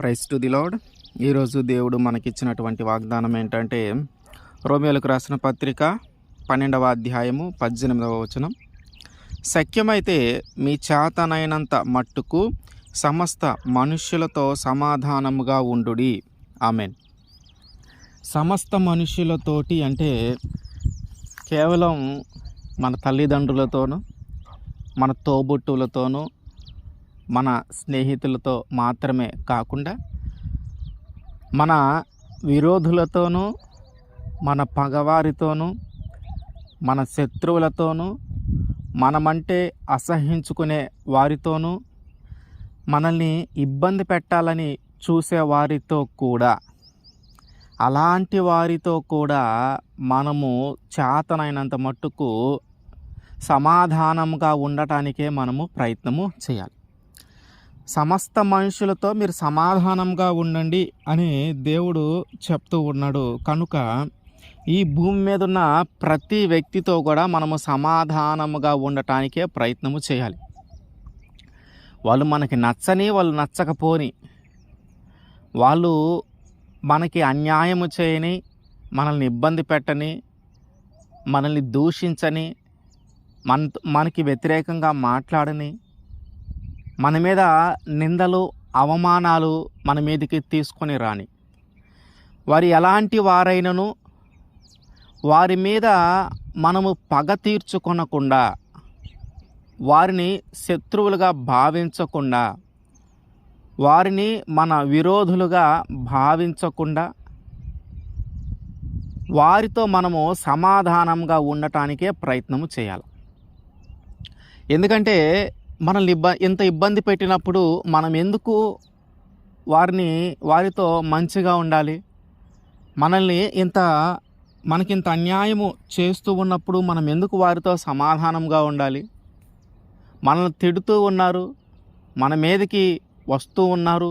Price to the lord ఈరోజు దేవుడు మనకిచ్చినటువంటి వాగ్దానం ఏంటంటే రోమియోలకు రాసిన పత్రిక పన్నెండవ అధ్యాయము పద్దెనిమిదవ వచనం. శక్యమైతే మీ చేతనైనంత మట్టుకు సమస్త మనుష్యులతో సమాధానముగా ఉండుడి. ఆమెన్. సమస్త మనుషులతోటి అంటే కేవలం మన తల్లిదండ్రులతోనూ మన తోబుట్టులతోనూ మన స్నేహితులతో మాత్రమే కాకుండా మన విరోధులతోనూ మన పగవారితోనూ మన శత్రువులతోనూ మనమంటే అసహించుకునే వారితోనూ మనల్ని ఇబ్బంది పెట్టాలని చూసే వారితో కూడా అలాంటి వారితో కూడా మనము చేతనైనంత మట్టుకు సమాధానంగా ఉండటానికే మనము ప్రయత్నము చేయాలి. సమస్త మనుషులతో మీరు సమాధానంగా ఉండండి అని దేవుడు చెప్తూ ఉన్నాడు. కనుక ఈ భూమి మీద ఉన్న ప్రతి వ్యక్తితో కూడా మనము సమాధానముగా ఉండటానికే ప్రయత్నము చేయాలి. వాళ్ళు మనకి నచ్చని వాళ్ళు నచ్చకపోని వాళ్ళు మనకి అన్యాయము చేయని మనల్ని ఇబ్బంది పెట్టని మనల్ని దూషించని మన మనకి వ్యతిరేకంగా మాట్లాడని మన మీద నిందలు అవమానాలు మన మీదకి తీసుకొని రాని. వారి ఎలాంటి వారైనను? వారి మీద మనము పగ తీర్చుకొనకుండా వారిని శత్రువులుగా భావించకుండా వారిని మన విరోధులుగా భావించకుండా వారితో మనము సమాధానంగా ఉండటానికే ప్రయత్నము చేయాలి. ఎందుకంటే మనల్ని ఇబ్బ ఇంత ఇబ్బంది పెట్టినప్పుడు మనం ఎందుకు వారిని వారితో మంచిగా ఉండాలి? మనల్ని ఇంత మనకింత అన్యాయము చేస్తూ ఉన్నప్పుడు మనం ఎందుకు వారితో సమాధానంగా ఉండాలి? మనల్ని తిడుతూ ఉన్నారు మన మీదకి వస్తూ ఉన్నారు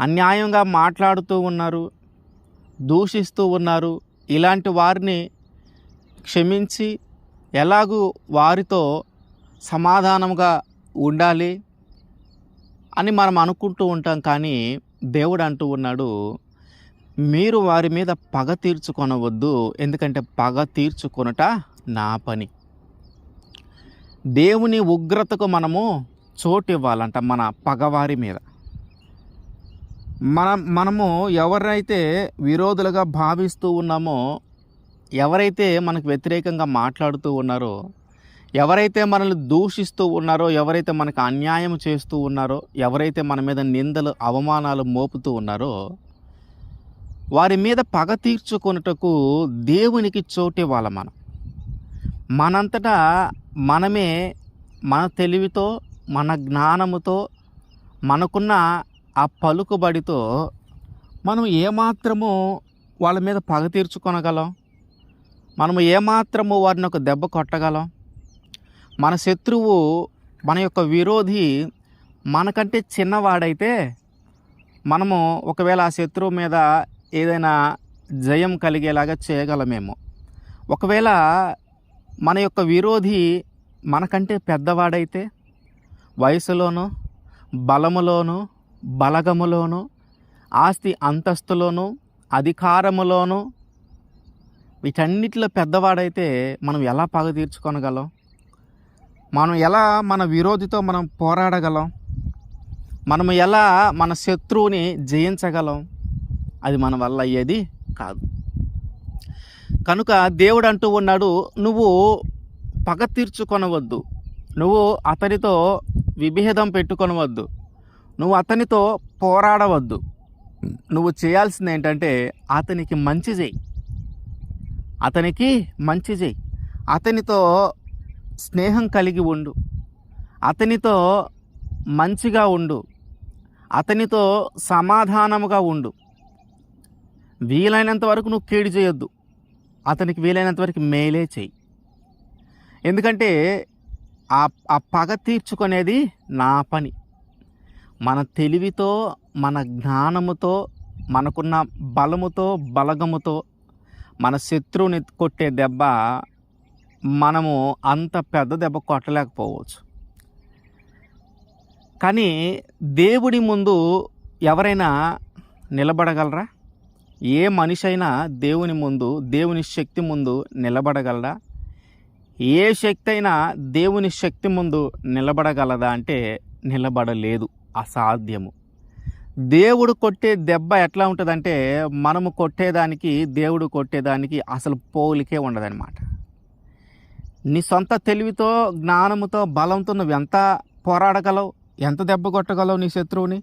అన్యాయంగా మాట్లాడుతూ ఉన్నారు దూషిస్తూ ఉన్నారు ఇలాంటి వారిని క్షమించి ఎలాగూ వారితో సమాధానంగా ఉండాలి అని మనం అనుకుంటూ ఉంటాం. కానీ దేవుడు అంటూ ఉన్నాడు మీరు వారి మీద పగ తీర్చుకొనవద్దు. ఎందుకంటే పగ తీర్చుకొనుట నా పని. దేవుని ఉగ్రతకు మనము చోటు ఇవ్వాలంట మన పగవారి మీద. మనం మనము ఎవరైతే విరోధులుగా భావిస్తూ ఉన్నామో ఎవరైతే మనకు వ్యతిరేకంగా మాట్లాడుతూ ఉన్నారో ఎవరైతే మనల్ని దూషిస్తూ ఉన్నారో ఎవరైతే మనకు అన్యాయం చేస్తూ ఉన్నారో ఎవరైతే మన మీద నిందలు అవమానాలు మోపుతూ ఉన్నారో వారి మీద పగ తీర్చుకున్నటకు దేవునికి చోటివ్వాలి మనం. మనంతటా మనమే మన తెలివితో మన జ్ఞానముతో మనకున్న ఆ పలుకుబడితో మనం ఏమాత్రము వాళ్ళ మీద పగ తీర్చుకొనగలం? మనము ఏమాత్రము వారిని ఒక దెబ్బ కొట్టగలం? మన శత్రువు మన యొక్క విరోధి మనకంటే చిన్నవాడైతే మనము ఒకవేళ ఆ శత్రువు మీద ఏదైనా జయం కలిగేలాగా చేయగలమేమో. ఒకవేళ మన యొక్క విరోధి మనకంటే పెద్దవాడైతే వయసులోను బలములోను బలగములోను ఆస్తి అంతస్తులోను అధికారములోను వీటన్నిటిలో పెద్దవాడైతే మనం ఎలా పగ తీర్చుకొనగలం? మనం ఎలా మన విరోధితో మనం పోరాడగలం? మనం ఎలా మన శత్రువుని జయించగలం? అది మన వల్ల అయ్యేది కాదు. కనుక దేవుడు అంటూ ఉన్నాడు నువ్వు పగ తీర్చుకొనవద్దు. నువ్వు అతనితో విభేదం పెట్టుకొనవద్దు. నువ్వు అతనితో పోరాడవద్దు. నువ్వు చేయాల్సింది ఏంటంటే అతనికి మంచి చేయి. అతనికి మంచి చేయి. అతనితో స్నేహం కలిగి ఉండు. అతనితో మంచిగా ఉండు. అతనితో సమాధానముగా ఉండు. వీలైనంత వరకు నువ్వు కీడు చేయొద్దు. అతనికి వీలైనంత వరకు మేలే చెయ్యి ఎందుకంటే ఆ ఆ పగ తీర్చుకునేది నా పని. మన తెలివితో మన జ్ఞానముతో మనకున్న బలముతో బలగముతో మన శత్రువుని కొట్టే దెబ్బ మనము అంత పెద్ద దెబ్బ కొట్టలేకపోవచ్చు. కానీ దేవుడి ముందు ఎవరైనా నిలబడగలరా? ఏ మనిషి అయినా దేవుని ముందు దేవుని శక్తి ముందు నిలబడగలరా? ఏ శక్తి అయినా దేవుని శక్తి ముందు నిలబడగలదా అంటే నిలబడలేదు అసాధ్యము. దేవుడు కొట్టే దెబ్బ ఎట్లా ఉంటుందంటే మనము కొట్టేదానికి దేవుడు కొట్టేదానికి అసలు పోలికే ఉండదన్నమాట. నీ సొంత తెలివితో జ్ఞానముతో బలంతో నువ్వు ఎంత పోరాడగలవు? ఎంత దెబ్బ కొట్టగలవు నీ శత్రువుని?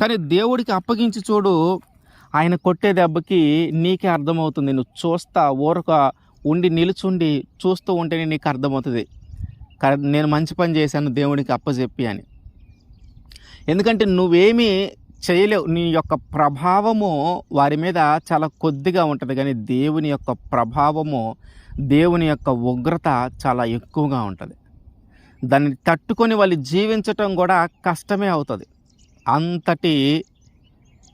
కానీ దేవుడికి అప్పగించి చూడు ఆయన కొట్టే దెబ్బకి నీకే అర్థమవుతుంది. నువ్వు చూస్తా ఊరక ఉండి నిలుచుండి చూస్తూ ఉంటేనే నీకు అర్థమవుతుంది. నేను మంచి పని చేశాను దేవుడికి అప్పచెప్పి అని. ఎందుకంటే నువ్వేమీ చేయలేవు. నీ యొక్క ప్రభావము వారి మీద చాలా కొద్దిగా ఉంటుంది. కానీ దేవుని యొక్క ప్రభావము దేవుని యొక్క ఉగ్రత చాలా ఎక్కువగా ఉంటుంది. దాన్ని తట్టుకొని వాళ్ళు జీవించటం కూడా కష్టమే అవుతుంది. అంతటి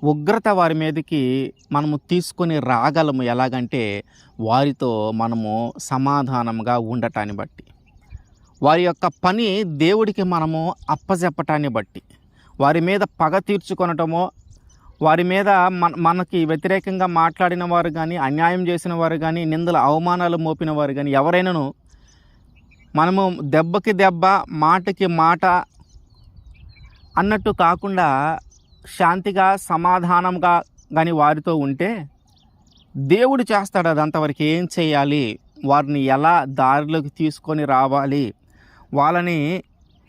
ఉగ్రత వారి మీదకి మనము తీసుకొని రాగలము ఎలాగంటే వారితో మనము సమాధానంగా ఉండటాన్ని బట్టి. వారి యొక్క పని దేవుడికి మనము అప్పచెప్పటాన్ని బట్టి. వారి మీద పగ తీర్చుకొనటమో వారి మీద మన మనకి వ్యతిరేకంగా మాట్లాడిన వారు కానీ అన్యాయం చేసిన వారు కానీ నిందల అవమానాలు మోపిన వారు కానీ ఎవరైనాను మనము దెబ్బకి దెబ్బ మాటకి మాట అన్నట్టు కాకుండా శాంతిగా సమాధానంగా కానీ వారితో ఉంటే దేవుడు చేస్తాడు అదంతా. వారికి ఏం చేయాలి? వారిని ఎలా దారిలోకి తీసుకొని రావాలి? వాళ్ళని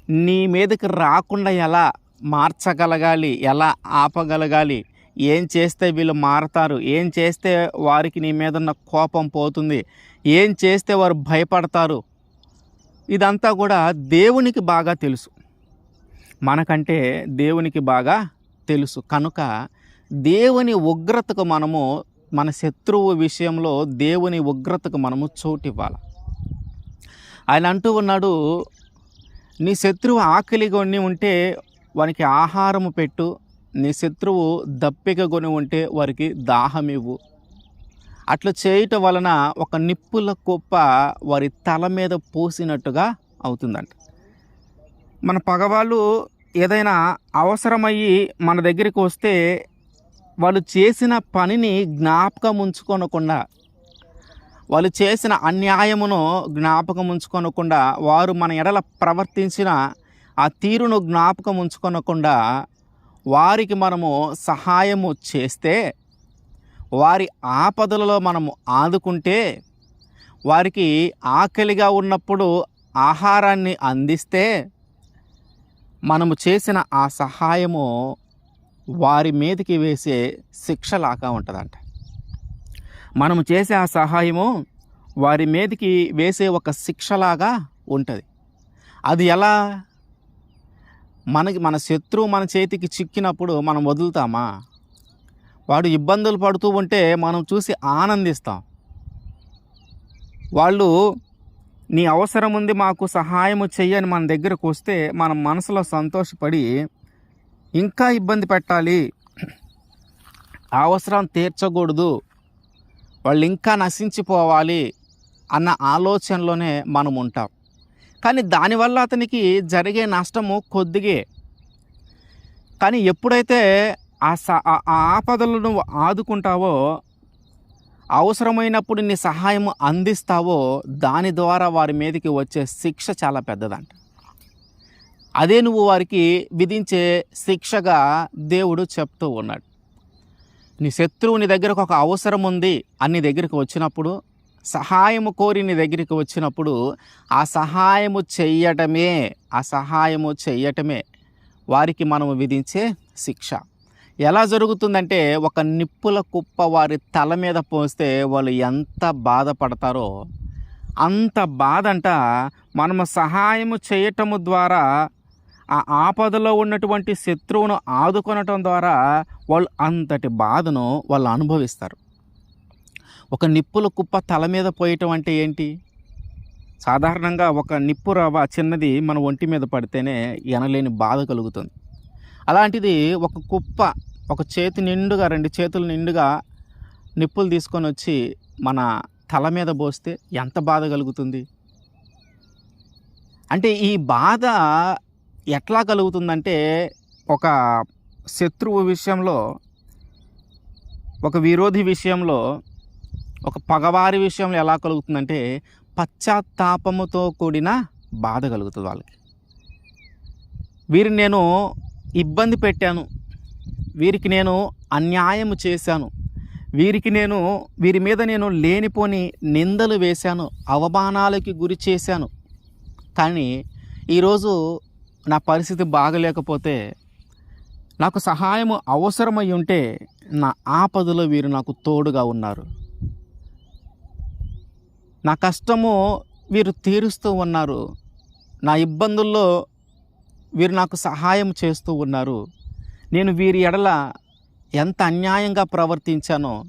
నీ మీదకి రాకుండా ఎలా మార్చగలగాలి ఎలా ఆపగలగాలి ఏం చేస్తే వీళ్ళు మారతారు ఏం చేస్తే వారికి నీ మీద ఉన్న కోపం పోతుంది ఏం చేస్తే వారు భయపడతారు ఇదంతా కూడా దేవునికి బాగా తెలుసు. మనకంటే దేవునికి బాగా తెలుసు. కనుక దేవుని ఉగ్రతకు మనము మన శత్రువు విషయంలో దేవుని ఉగ్రతకు మనము చోటు ఇవ్వాలి. ఆయన అంటూ ఉన్నాడు నీ శత్రువు ఆకలిగా ఉన్ని ఉంటే వానికి ఆహారము పెట్టు నీ శత్రువు దప్పిక కొని ఉంటే వారికి దాహం ఇవ్వు అట్లా చేయటం వలన ఒక నిప్పుల కుప్ప వారి తల మీద పోసినట్టుగా అవుతుందంట. మన పగవాళ్ళు ఏదైనా అవసరమయ్యి మన దగ్గరికి వస్తే వాళ్ళు చేసిన పనిని జ్ఞాపకం ఉంచుకొనకుండా వాళ్ళు చేసిన అన్యాయమును జ్ఞాపకం ఉంచుకొనకుండా వారు మన ఎడల ప్రవర్తించిన ఆ తీరును జ్ఞాపకం ఉంచుకొనకుండా వారికి మనము సహాయము చేస్తే వారి ఆపదలలో మనము ఆదుకుంటే వారికి ఆకలిగా ఉన్నప్పుడు ఆహారాన్ని అందిస్తే మనము చేసిన ఆ సహాయము వారి మీదకి వేసే శిక్షలాగా ఉంటుందంట. మనము చేసే ఆ సహాయము వారి మీదకి వేసే ఒక శిక్షలాగా ఉంటుంది. అది ఎలా మనకి మన శత్రువు మన చేతికి చిక్కినప్పుడు మనం వదులుతామా? వాడు ఇబ్బందులు పడుతూ ఉంటే మనం చూసి ఆనందిస్తాం. వాళ్ళు నీ అవసరం ఉంది మాకు సహాయము చెయ్యని మన దగ్గరకు వస్తే మనం మనసులో సంతోషపడి ఇంకా ఇబ్బంది పెట్టాలి. ఆ అవసరం తీర్చకూడదు. వాళ్ళు ఇంకా నశించిపోవాలి అన్న ఆలోచనలోనే మనం ఉంటాం. కానీ దానివల్ల అతనికి జరిగే నష్టము కొద్దిగే. కానీ ఎప్పుడైతే ఆ స ఆ ఆపదలను నువ్వు ఆదుకుంటావో అవసరమైనప్పుడు నీ సహాయం అందిస్తావో దాని ద్వారా వారి మీదకి వచ్చే శిక్ష చాలా పెద్దదంట. అదే నువ్వు వారికి విధించే శిక్షగా దేవుడు చెప్తూ ఉన్నాడు. నీ శత్రువు నీ దగ్గరకు ఒక అవసరం ఉంది అని దగ్గరికి వచ్చినప్పుడు సహాయము కోరి నీ దగ్గరికి వచ్చినప్పుడు ఆ సహాయము చెయ్యటమే ఆ సహాయము చెయ్యటమే వారికి మనము విధించే శిక్ష. ఎలా జరుగుతుందంటే ఒక నిప్పుల కుప్ప వారి తల మీద పోస్తే వాళ్ళు ఎంత బాధపడతారో అంత బాధ అంట మనము సహాయము చేయటము ద్వారా ఆ ఆపదలో ఉన్నటువంటి శత్రువును ఆదుకొనటం ద్వారా వాళ్ళు అంతటి బాధను వాళ్ళు అనుభవిస్తారు. ఒక నిప్పుల కుప్ప తల మీద పోయటం అంటే ఏంటి? సాధారణంగా ఒక నిప్పు రవ్వ చిన్నది మన ఒంటి మీద పడితేనే ఎనలేని బాధ కలుగుతుంది. అలాంటిది ఒక కుప్ప ఒక చేతి నిండుగా రెండు చేతులు నిండుగా నిప్పులు తీసుకొని వచ్చి మన తల మీద పోస్తే ఎంత బాధ కలుగుతుంది? అంటే ఈ బాధ ఎట్లా కలుగుతుందంటే ఒక శత్రువు విషయంలో ఒక విరోధి విషయంలో ఒక పగవారి విషయంలో ఎలా కలుగుతుందంటే పశ్చాత్తాపముతో కూడిన బాధ కలుగుతుంది వాళ్ళకి. వీరిని నేను ఇబ్బంది పెట్టాను. వీరికి నేను అన్యాయం చేశాను. వీరికి నేను వీరి మీద నేను లేనిపోని నిందలు వేశాను. అవమానాలకి గురి చేశాను. కానీ ఈరోజు నా పరిస్థితి బాగలేకపోతే నాకు సహాయం అవసరమై ఉంటే నా ఆపదలో వీరు నాకు తోడుగా ఉన్నారు. నా కష్టము వీరు తీరుస్తూ ఉన్నారు. నా ఇబ్బందుల్లో వీరు నాకు సహాయం చేస్తూ ఉన్నారు. నేను వీరి ఎడల ఎంత అన్యాయంగా ప్రవర్తించానో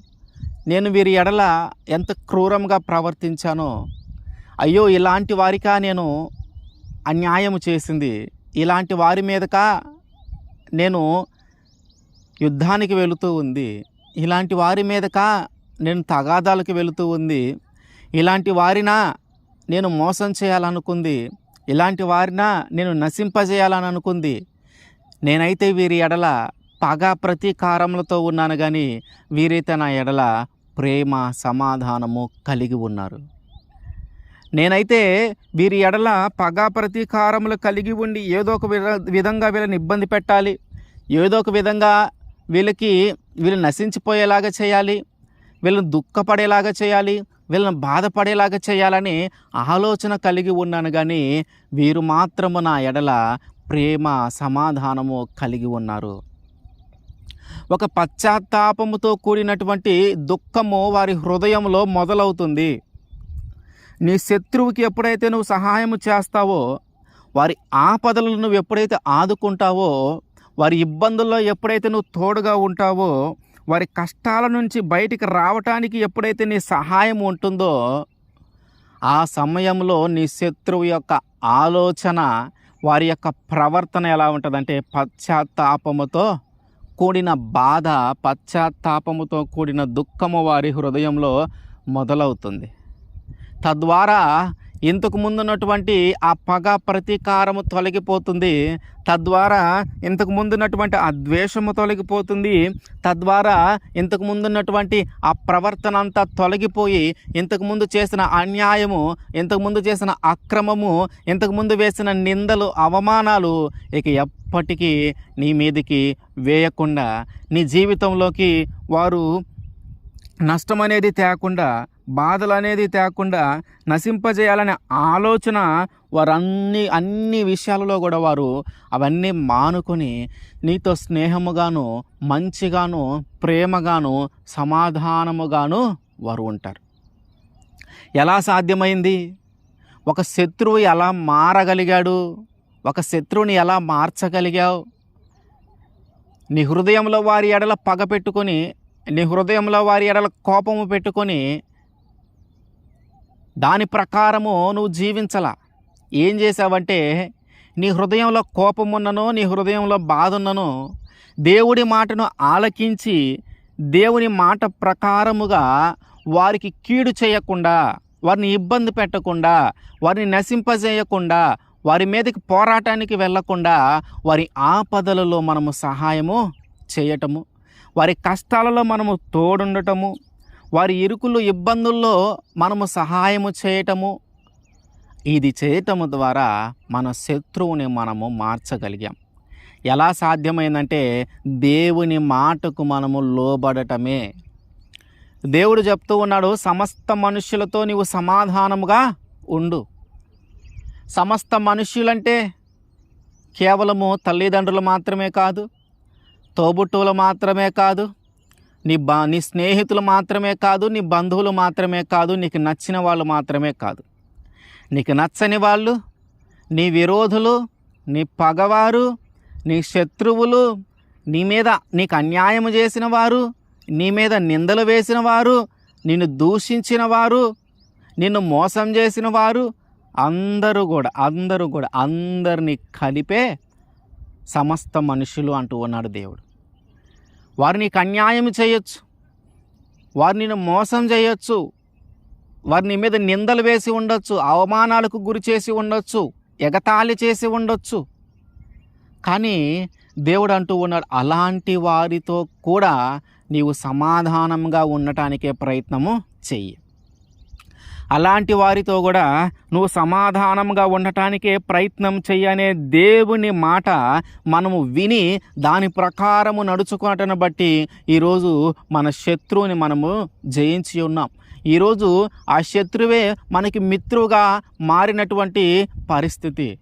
నేను వీరి ఎడల ఎంత క్రూరంగా ప్రవర్తించానో అయ్యో ఇలాంటి వారికా నేను అన్యాయం చేసింది. ఇలాంటి వారి మీదకా నేను యుద్ధానికి వెళుతూ ఉంది. ఇలాంటి వారి మీదకా నేను తగాదాలకు వెళుతూ ఉంది. ఇలాంటి వారినా నేను మోసం చేయాలనుకుంది. ఇలాంటి వారినా నేను నశింపజేయాలని అనుకుంది నేనైతే వీరి ఎడల పగ ప్రతీకారములతో ఉన్నాను కానీ వీరైతే నా ఎడల ప్రేమ సమాధానము కలిగి ఉన్నారు. నేనైతే వీరి ఎడల పగ ప్రతీకారములు కలిగి ఉండి ఏదో ఒక విధ- విధంగా వీళ్ళని ఇబ్బంది పెట్టాలి. ఏదో ఒక విధంగా వీళ్ళకి వీళ్ళు నశించిపోయేలాగా చేయాలి. వీళ్ళని దుఃఖపడేలాగా చేయాలి. వీళ్ళని బాధపడేలాగా చేయాలని ఆలోచన కలిగి ఉన్నాను కానీ వీరు మాత్రము నా ఎడల ప్రేమ సమాధానము కలిగి ఉన్నారు. ఒక పశ్చాత్తాపముతో కూడినటువంటి దుఃఖము వారి హృదయంలో మొదలవుతుంది. నీ శత్రువుకి ఎప్పుడైతే నువ్వు సహాయం చేస్తావో వారి ఆపదలను నువ్వు ఎప్పుడైతే ఆదుకుంటావో వారి ఇబ్బందుల్లో ఎప్పుడైతే నువ్వు తోడుగా ఉంటావో వారి కష్టాల నుంచి బయటికి రావటానికి ఎప్పుడైతే నీ సహాయం ఉంటుందో ఆ సమయంలో నీ శత్రువు యొక్క ఆలోచన వారి యొక్క ప్రవర్తన ఎలా ఉంటుందంటే పశ్చాత్తాపముతో కూడిన బాధ పశ్చాత్తాపముతో కూడిన దుఃఖము వారి హృదయంలో మొదలవుతుంది. తద్వారా ఇంతకు ముందున్నటువంటి ఆ పగ ప్రతీకారము తొలగిపోతుంది. తద్వారా ఇంతకు ముందున్నటువంటి ఆ ద్వేషము తొలగిపోతుంది. తద్వారా ఇంతకు ముందున్నటువంటి ఆ ప్రవర్తన అంతా తొలగిపోయి ఇంతకు ముందు చేసిన అన్యాయము ఇంతకు ముందు చేసిన అక్రమము ఇంతకు ముందు వేసిన నిందలు అవమానాలు ఇక ఎప్పటికీ నీ మీదకి వేయకుండా నీ జీవితంలోకి వారు నష్టం అనేది తేకుండా బాధలు అనేది తేకుండా నశింపజేయాలనే ఆలోచన వారు అన్ని విషయాలలో కూడా వారు అవన్నీ మానుకొని నీతో స్నేహముగాను మంచిగాను ప్రేమగాను సమాధానముగాను వారు ఉంటారు. ఎలా సాధ్యమైంది? ఒక శత్రువు ఎలా మారగలిగాడు? ఒక శత్రువుని ఎలా మార్చగలిగావు? నీ హృదయంలో వారి ఎడల పగ పెట్టుకొని నీ హృదయంలో వారి ఎడల కోపము పెట్టుకొని దాని ప్రకారము నువ్వు జీవించలా. ఏం చేసావంటే నీ హృదయంలో కోపం ఉన్ననో నీ హృదయంలో బాధ ఉన్ననో దేవుడి మాటను ఆలకించి దేవుని మాట ప్రకారముగా వారికి కీడు చేయకుండా వారిని ఇబ్బంది పెట్టకుండా వారిని నశింపజేయకుండా వారి మీదకి పోరాటానికి వెళ్ళకుండా వారి ఆపదలలో మనము సహాయము చేయటము వారి కష్టాలలో మనము తోడుండటము వారి ఇరుకులు ఇబ్బందుల్లో మనము సహాయము చేయటము ఇది చేయటము ద్వారా మన శత్రువుని మనము మార్చగలిగాం. ఎలా సాధ్యమైందంటే దేవుని మాటకు మనము లోబడటమే. దేవుడు చెప్తూ ఉన్నాడు సమస్త మనుష్యులతో నీవు సమాధానముగా ఉండు. సమస్త మనుష్యులంటే కేవలము తల్లిదండ్రులు మాత్రమే కాదు తోబుట్టువులు మాత్రమే కాదు నీ బా నీ స్నేహితులు మాత్రమే కాదు నీ బంధువులు మాత్రమే కాదు నీకు నచ్చిన వాళ్ళు మాత్రమే కాదు. నీకు నచ్చని వాళ్ళు నీ విరోధులు నీ పగవారు నీ శత్రువులు నీ మీద నీకు అన్యాయం చేసిన వారు నీ మీద నిందలు వేసిన వారు నిన్ను దూషించిన వారు నిన్ను మోసం చేసిన వారు అందరూ కూడా అందరూ కూడా అందరినీ కలిపే సమస్త మనుషులు అంటూ ఉన్నాడు దేవుడు. వారు నీకు అన్యాయం చేయొచ్చు. వారు నిన్ను మోసం చేయొచ్చు. వారి నీ మీద నిందలు వేసి ఉండొచ్చు. అవమానాలకు గురి చేసి ఉండొచ్చు. ఎగతాళి చేసి ఉండొచ్చు. కానీ దేవుడు అంటూ ఉన్నాడు అలాంటి వారితో కూడా నీవు సమాధానంగా ఉండటానికే ప్రయత్నము చెయ్యి. అలాంటి వారితో కూడా నువ్వు సమాధానంగా ఉండటానికే ప్రయత్నం చెయ్యనే దేవుని మాట మనము విని దాని ప్రకారము నడుచుకోవటను బట్టి ఈరోజు మన శత్రువుని మనము జయించి ఉన్నాం. ఈరోజు ఆ శత్రువే మనకి మిత్రువుగా మారినటువంటి పరిస్థితి.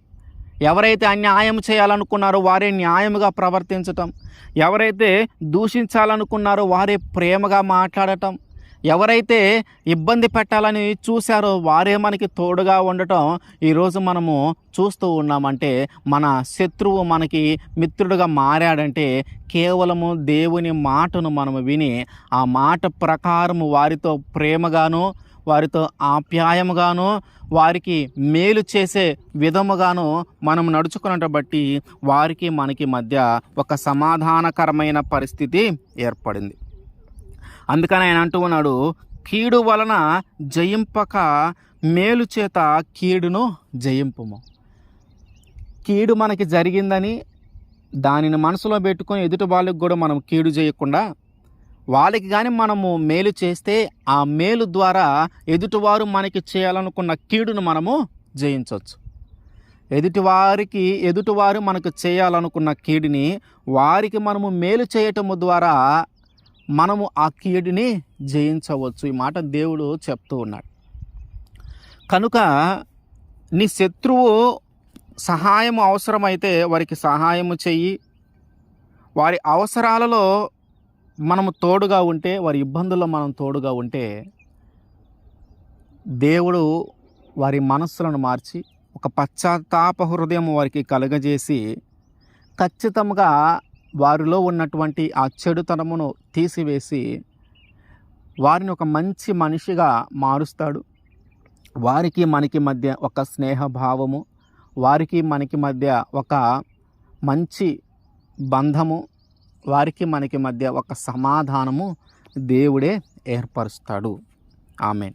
ఎవరైతే అన్యాయం చేయాలనుకున్నారో వారే న్యాయముగా ప్రవర్తించటం. ఎవరైతే దూషించాలనుకున్నారో వారే ప్రేమగా మాట్లాడటం. ఎవరైతే ఇబ్బంది పెట్టాలని చూశారో వారే మనకి తోడుగా ఉండటం ఈరోజు మనము చూస్తూ ఉన్నామంటే మన శత్రువు మనకి మిత్రుడుగా మారాడంటే కేవలము దేవుని మాటను మనము విని ఆ మాట ప్రకారము వారితో ప్రేమగాను వారితో ఆప్యాయముగాను వారికి మేలు చేసే విధముగాను మనం నడుచుకున్నట బట్టి వారికి మనకి మధ్య ఒక సమాధానకరమైన పరిస్థితి ఏర్పడింది. అందుకని ఆయన అంటూ ఉన్నాడు కీడు వలన జయింపక మేలు చేత కీడును జయింపుము. కీడు మనకి జరిగిందని దానిని మనసులో పెట్టుకొని ఎదుటి వాళ్ళకి కూడా మనం కీడు చేయకుండా వాళ్ళకి కానీ మనము మేలు చేస్తే ఆ మేలు ద్వారా ఎదుటివారు మనకి చేయాలనుకున్న కీడును మనము జయించవచ్చు ఎదుటివారికి ఎదుటివారు మనకు చేయాలనుకున్న కీడుని వారికి మనము మేలు చేయటము ద్వారా మనము ఆ కీడుని జయించవచ్చు. ఈ మాట దేవుడు చెప్తూ ఉన్నాడు. కనుక నీ శత్రువు సహాయం అవసరమైతే వారికి సహాయము చెయ్యి. వారి అవసరాలలో మనము తోడుగా ఉంటే వారి ఇబ్బందుల్లో మనం తోడుగా ఉంటే దేవుడు వారి మనస్సులను మార్చి ఒక పశ్చాత్తాప హృదయం వారికి కలుగజేసి ఖచ్చితంగా వారిలో ఉన్నటువంటి ఆ చెడుతనమును తీసివేసి వారిని ఒక మంచి మనిషిగా మారుస్తాడు. వారికి మనకి మధ్య ఒక స్నేహభావము వారికి మనకి మధ్య ఒక మంచి బంధము వారికి మనకి మధ్య ఒక సమాధానము దేవుడే ఏర్పరుస్తాడు. ఆమెన్.